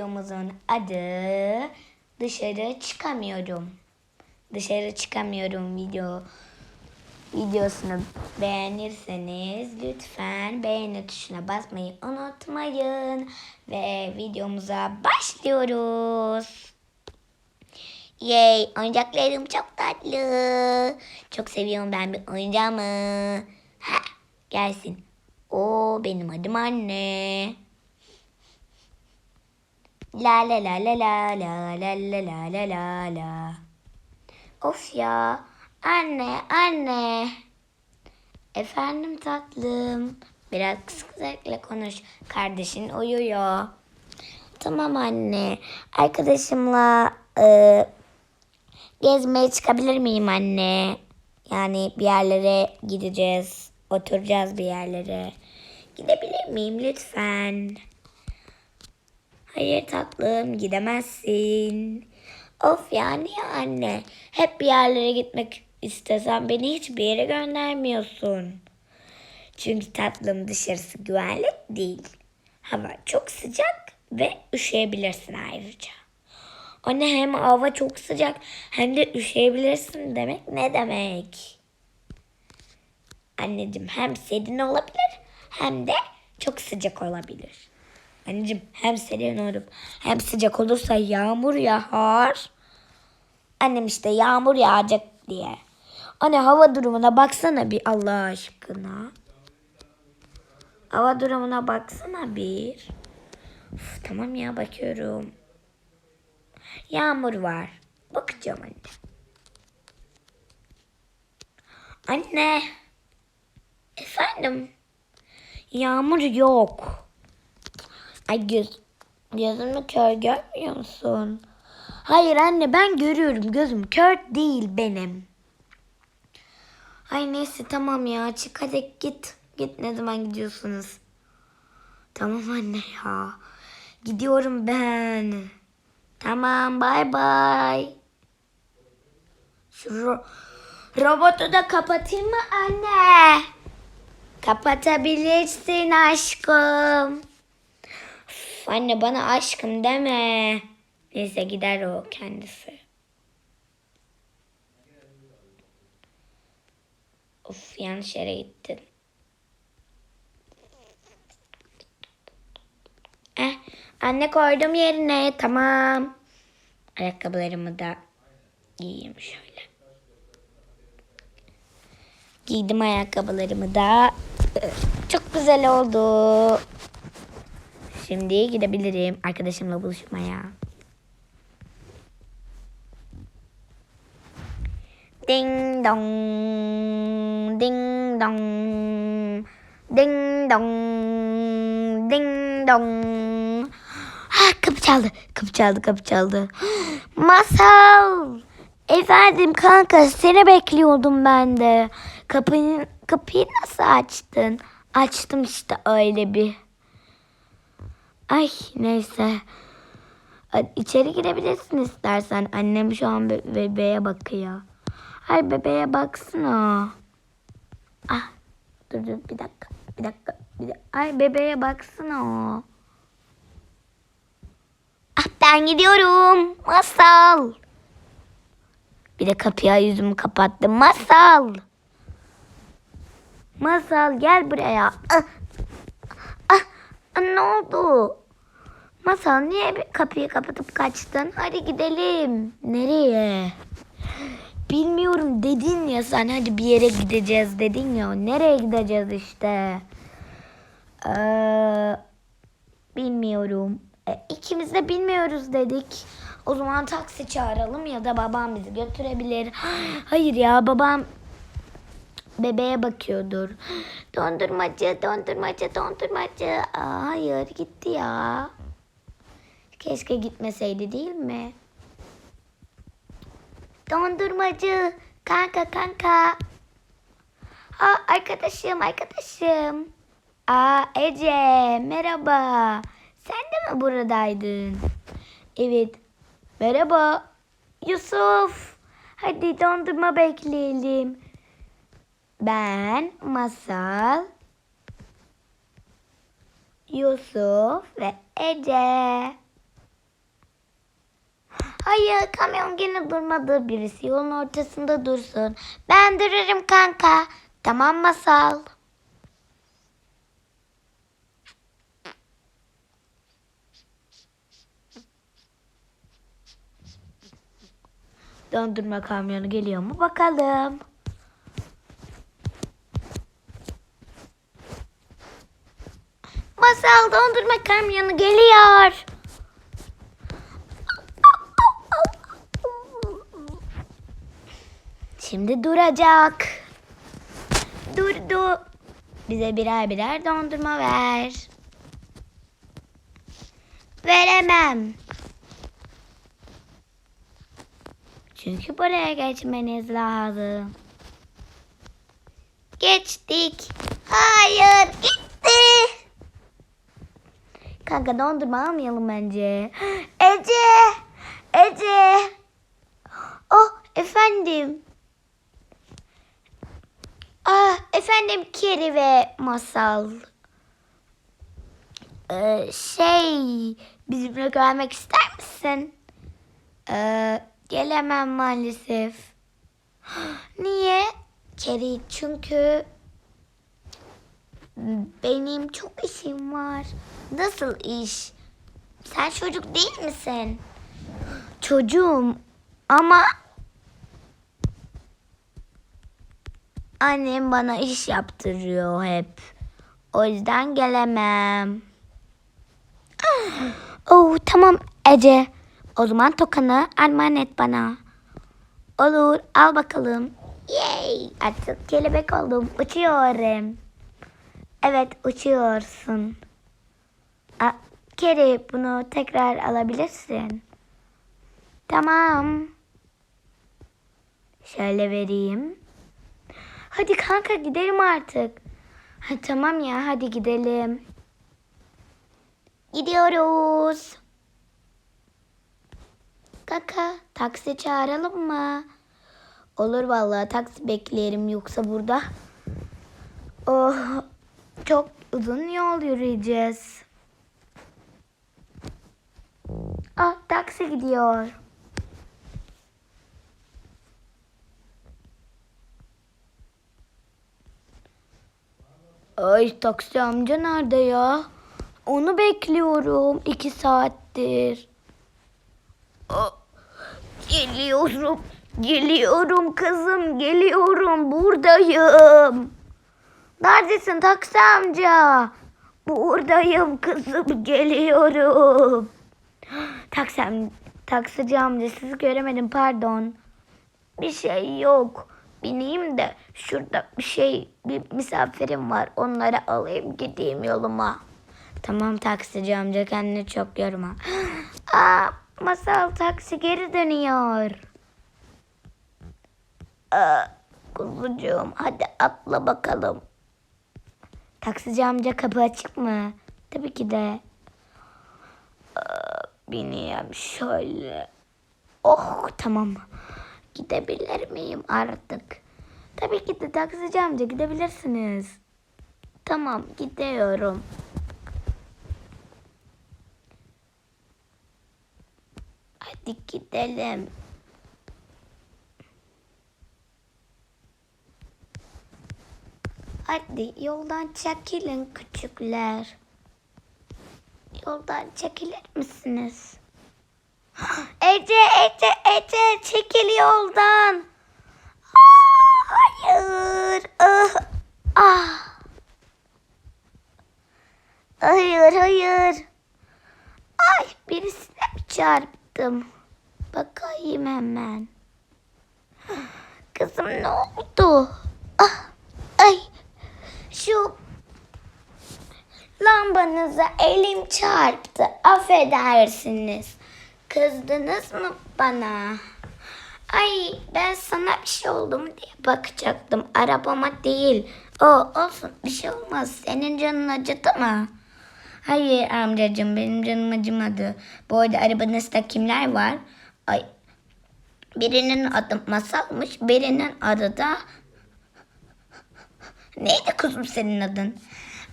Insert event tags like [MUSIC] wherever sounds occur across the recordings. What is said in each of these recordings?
Videomuzun adı dışarı çıkamıyorum. Dışarı çıkamıyorum video videosunu beğenirseniz lütfen beğeni tuşuna basmayı unutmayın ve videomuza başlıyoruz. Yay oyuncaklarım çok tatlı. Çok seviyorum ben bir oyuncağımı. Ha, gelsin. O benim adım anne. La la la la la la la la la la la la. Of ya. Anne, anne. Efendim tatlım. Biraz kısıklıkla konuş. Kardeşin uyuyor. Tamam anne. Arkadaşımla e, gezmeye çıkabilir miyim anne? Yani bir yerlere gideceğiz. Oturacağız bir yerlere. Gidebilir miyim lütfen? Hayır tatlım gidemezsin. Of ya niye anne? Hep bir yerlere gitmek istesen beni hiçbir yere göndermiyorsun. Çünkü tatlım dışarısı güvenli değil. Hava çok sıcak ve üşüyebilirsin ayrıca. Anne hem hava çok sıcak hem de üşüyebilirsin demek ne demek? Anneciğim hem serin olabilir hem de çok sıcak olabilir. Anneciğim hem serin olup hem sıcak olursa yağmur yağar. Annem işte yağmur yağacak diye. Anne hava durumuna baksana bir Allah aşkına. Hava durumuna baksana bir. Uf, tamam ya bakıyorum. Yağmur var. Bakacağım anne. Anne. Efendim. Yağmur yok. Ay göz, gözümü kör görmüyor musun? Hayır anne ben görüyorum gözüm kör değil benim. Ay neyse tamam ya çık hadi git. Git ne zaman gidiyorsunuz? Tamam anne ya. Gidiyorum ben. Tamam bay bay. Şu ro- robotu da kapatayım mı anne? Kapatabilirsin aşkım. Anne bana aşkım deme. Neyse gider o kendisi. Of yanlış yere gittin. Eh, anne koydum yerine. Tamam. Ayakkabılarımı da giyeyim şöyle. Giydim ayakkabılarımı da. Çok güzel oldu. Şimdi gidebilirim arkadaşımla buluşmaya. Ding dong, ding dong, ding dong, ding dong. Ha, kapı çaldı, kapı çaldı, kapı çaldı. Masal. Efendim kanka seni bekliyordum ben de. Kapıyı, kapıyı nasıl açtın? Açtım işte öyle bir. Ay neyse. İçeri girebilirsin istersen. Annem şu an be- bebeğe bakıyor. Ay bebeğe baksana. Ah dur dur bir dakika. Bir dakika. Bir dakika. Ay bebeğe baksana o. Ah ben gidiyorum. Masal. Bir de kapıya yüzümü kapattım. Masal. Masal gel buraya. Ah, ne oldu? Masal niye bir kapıyı kapatıp kaçtın? Hadi gidelim. Nereye? Bilmiyorum dedin ya sen hadi bir yere gideceğiz dedin ya. Nereye gideceğiz işte? Ee, bilmiyorum. E, ikimiz de bilmiyoruz dedik. O zaman taksi çağıralım ya da babam bizi götürebilir. [GASPS] Hayır ya babam bebeğe bakıyordur. Dondurmacı, dondurmacı, dondurmacı. Aa, hayır gitti ya. Keşke gitmeseydi değil mi? Dondurmacı, kanka kanka. Aa, arkadaşım, arkadaşım. Aa, Ece, merhaba. Sen de mi buradaydın? Evet. Merhaba. Yusuf. Hadi dondurma bekleyelim. Ben Masal, Yusuf ve Ece. Hayır kamyon gene durmadı. Birisi yolun ortasında dursun. Ben dururum kanka. Tamam masal. Dondurma kamyonu geliyor mu bakalım. Masal dondurma kamyonu geliyor. Şimdi duracak. Durdu. Bize birer birer dondurma ver. Veremem. Çünkü buraya geçmeniz lazım. Geçtik. Hayır gitti. Kanka dondurma almayalım bence. [GASPS] Ece. Ece. Oh efendim. Ah efendim Keri ve Masal. Ee, şey bizimle gelmek ister misin? Ee, gelemem maalesef. [GASPS] Niye? Keri çünkü benim çok işim var. Nasıl iş? Sen çocuk değil misin? Çocuğum ama annem bana iş yaptırıyor hep. O yüzden gelemem. [SIGHS] Oh tamam Ece. O zaman tokanı armağan et bana. Olur al bakalım. Yay artık kelebek oldum. Uçuyorum. Evet uçuyorsun. A, Keri bunu tekrar alabilirsin. Tamam. Şöyle vereyim. Hadi kanka gidelim artık. Ha, tamam ya hadi gidelim. Gidiyoruz. Kaka taksi çağıralım mı? Olur vallahi taksi bekleyelim yoksa burada. Oh çok uzun yol yürüyeceğiz. Ah taksi gidiyor. Ay taksi amca nerede ya? Onu bekliyorum iki saattir. Aa, Geliyorum. Geliyorum kızım geliyorum buradayım. Neredesin taksi amca? Buradayım kızım geliyorum. Taksi, am- taksici amca sizi göremedim pardon. Bir şey yok. Bineyim de şurada bir şey bir misafirim var. Onları alayım gideyim yoluma. Tamam taksici amca kendini çok yorma. [GASPS] Aa, masal taksi geri dönüyor. Aa, kuzucuğum hadi atla bakalım. Taksici amca kapı açık mı? Tabii ki de. Aa, bineyim şöyle. Oh tamam. Gidebilir miyim artık? Tabii ki de taksici amca gidebilirsiniz. Tamam gidiyorum. Hadi gidelim. Hadi yoldan çekilin küçükler. Yoldan çekilir misiniz? [GASPS] Ece, Ece, Ece çekil yoldan. Hayır. Ah, ah. Hayır, hayır. Ay birisine mi çarptım? Bakayım hemen. [GASPS] Kızım ne oldu? Ah, ay şu lambanıza elim çarptı. Affedersiniz. Kızdınız mı bana? Ay ben sana bir şey oldu mu diye bakacaktım. Arabama değil. O olsun bir şey olmaz. Senin canın acıdı mı? Hayır amcacığım benim canım acımadı. Bu arada arabanızda kimler var? Ay birinin adı Masal'mış. Birinin adı da Neydi kuzum senin adın?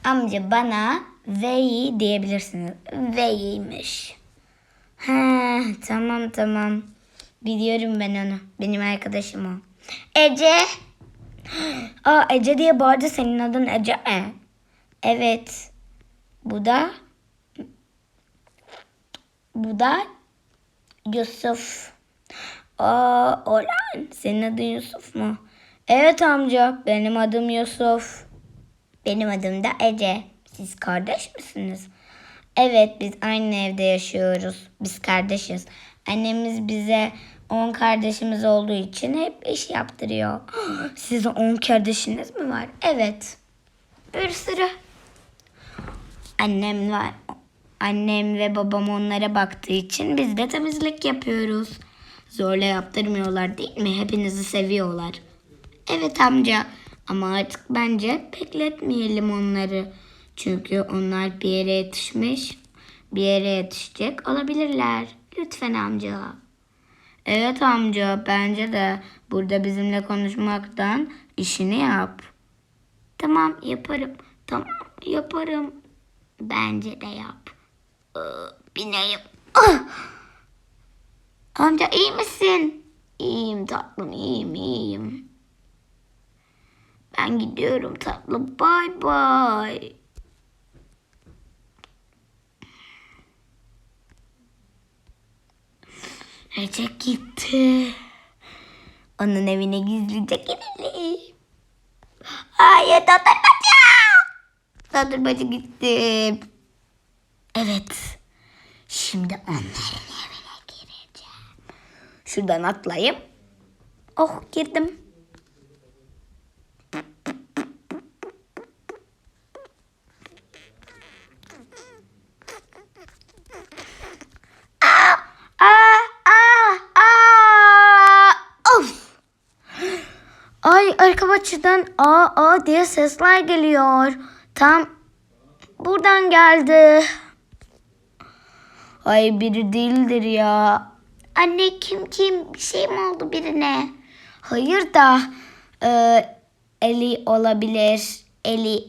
Amca bana Veyi diyebilirsiniz. Veyi'ymiş. He, tamam tamam. Biliyorum ben onu. Benim arkadaşım o. Ece. [GASPS] Aa Ece diye bağırdı. Senin adın Ece mi? Evet. Bu da bu da Yusuf. Aa Orhan. Senin adın Yusuf mu? Evet amca. Benim adım Yusuf. Benim adım da Ece. Siz kardeş misiniz? Evet biz aynı evde yaşıyoruz. Biz kardeşiz. Annemiz bize 10 kardeşimiz olduğu için hep iş yaptırıyor. [GASPS] Sizin 10 kardeşiniz mi var? Evet. Bir sürü. Annem var. Annem ve babam onlara baktığı için biz de temizlik yapıyoruz. Zorla yaptırmıyorlar değil mi? Hepinizi seviyorlar. Evet amca. Ama artık bence bekletmeyelim onları. Çünkü onlar bir yere yetişmiş, bir yere yetişecek olabilirler. Lütfen amca. Evet amca bence de burada bizimle konuşmaktan işini yap. Tamam yaparım. Tamam yaparım. Bence de yap. Ee, bineyim. Ah! Amca iyi misin? İyiyim tatlım iyiyim iyiyim. Ben gidiyorum tatlım. Bay bay. Ece gitti. Onun evine gizlice girelim. Hayır dondurmacı. Dondurmacı gitti. Evet. Şimdi onların evine gireceğim. Şuradan atlayayım. Oh girdim. Ay arka bahçeden aa aa diye sesler geliyor. Tam buradan geldi. Ay biri değildir ya. Anne kim kim bir şey mi oldu birine? Hayır da e, Eli olabilir. Eli.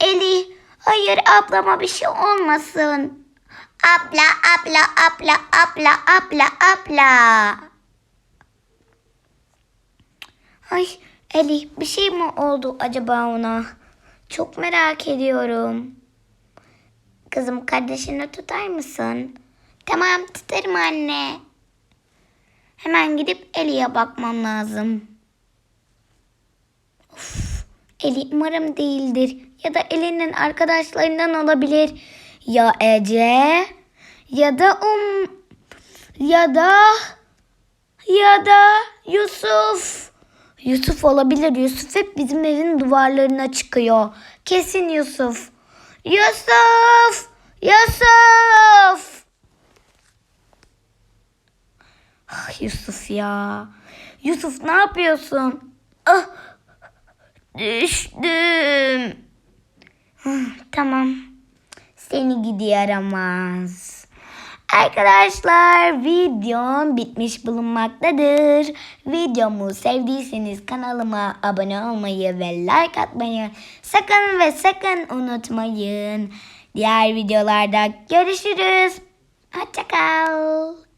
Eli. Hayır ablama bir şey olmasın. Abla abla abla abla abla abla. Ay Eli bir şey mi oldu acaba ona? Çok merak ediyorum. Kızım kardeşini tutar mısın? Tamam tutarım anne. Hemen gidip Eli'ye bakmam lazım. Of, Eli umarım değildir. Ya da Eli'nin arkadaşlarından olabilir. Ya Ece ya da um ya da ya da Yusuf. Yusuf olabilir. Yusuf hep bizim evin duvarlarına çıkıyor. Kesin Yusuf. Yusuf! Yusuf! Ah, Yusuf ya. Yusuf ne yapıyorsun? Ah, düştüm. Ah, tamam. Seni gidi yaramaz. Arkadaşlar videom bitmiş bulunmaktadır. Videomu sevdiyseniz kanalıma abone olmayı ve like atmayı sakın ve sakın unutmayın. Diğer videolarda görüşürüz. Hoşçakal.